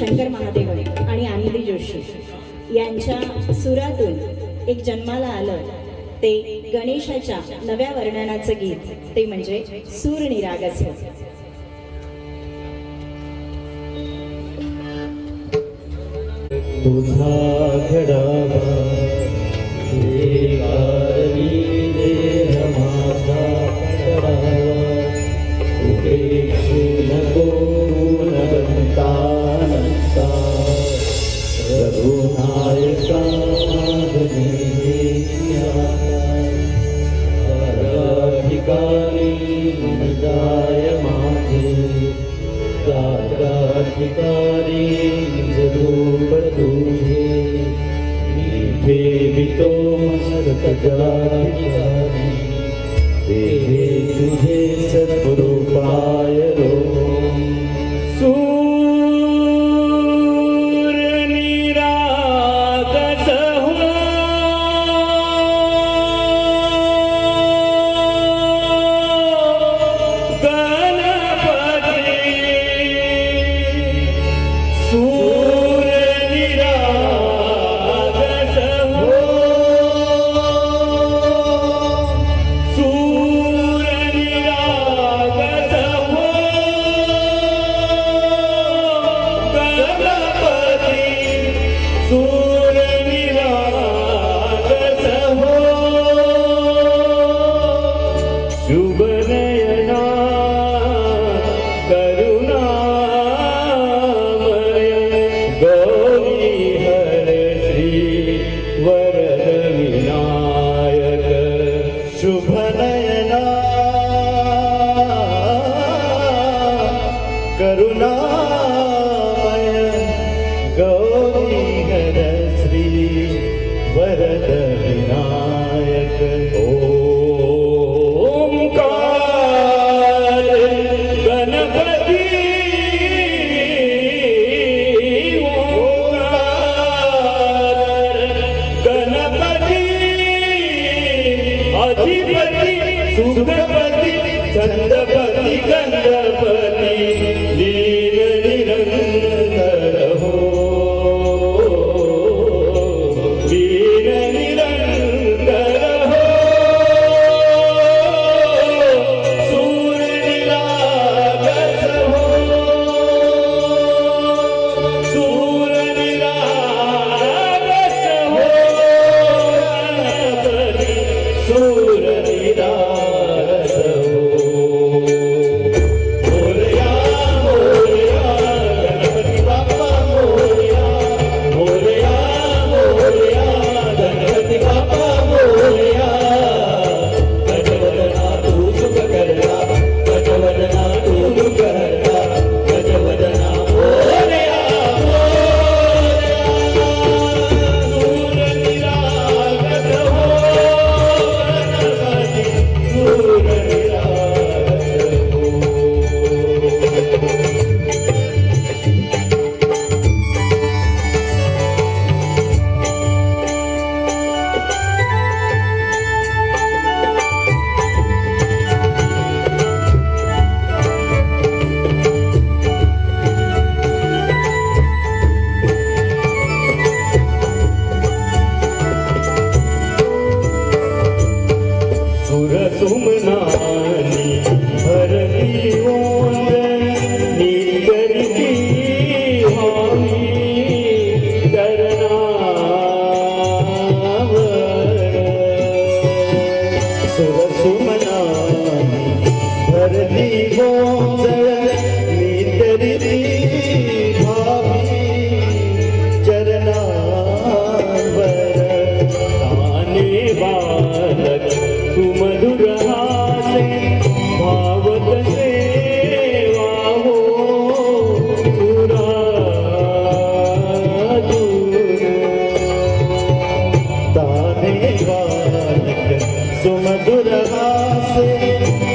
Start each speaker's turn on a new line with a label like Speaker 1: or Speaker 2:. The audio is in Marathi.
Speaker 1: शंकर महादेवन आणि आनंदी जोशी यांच्या सुरातून एक जन्माला आलं ते गणेशाच्या नव्या वर्णनाचं गीत. ते म्हणजे सूर निरागस.
Speaker 2: तुझा घडावा The. you. to छंदपति कंद तुम दुर्वासे